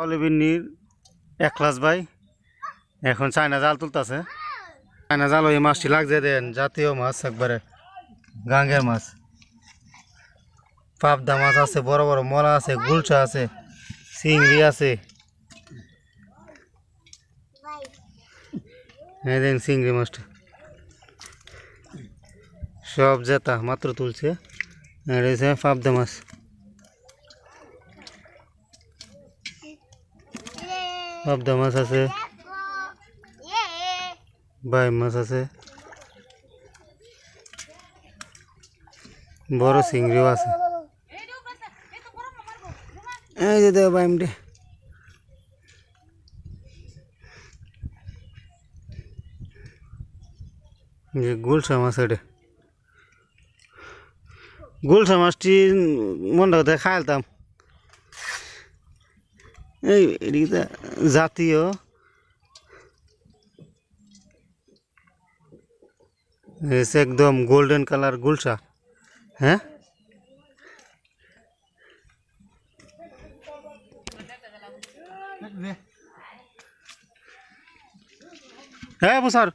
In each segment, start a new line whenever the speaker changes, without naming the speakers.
বলব নীর এক্লাস ভাই এখন ছাইনা জাল তুলতাছে ছাইনা জাল ওই মাছটি লাগ জেদেন জাতীয় মাছ আকবারে গাঙ্গার মাছ পাবদা মাছ আছে বড় বড় মোলা আছে গুলচা আছে চিংড়ি আছে এই দেন চিংড়ি মাছ তো সব জেতা মাত্র তুলছে এই রেছে পাবদা মাছ পাবদা মাছ আছে বাই মাছ আছে বড় চিংড়িও আছে এই যে দেয় বাইমটে যে গুলশা মাছ এটা গুলশা মাছটি মনে হতে খাইলতাম जतियों एकदम गोल्डन कलर गुलसा हाँ है मुसार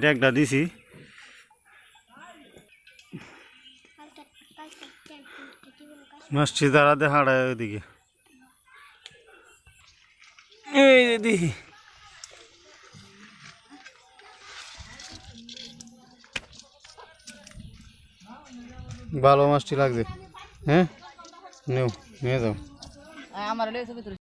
डेगडा दीसी মাসটি দাঁড়াতে হাড়ায় ওইদিকে এই দিদি ভালো মাছটি লাগছে হ্যাঁ নেও নিয়ে যাও
আমার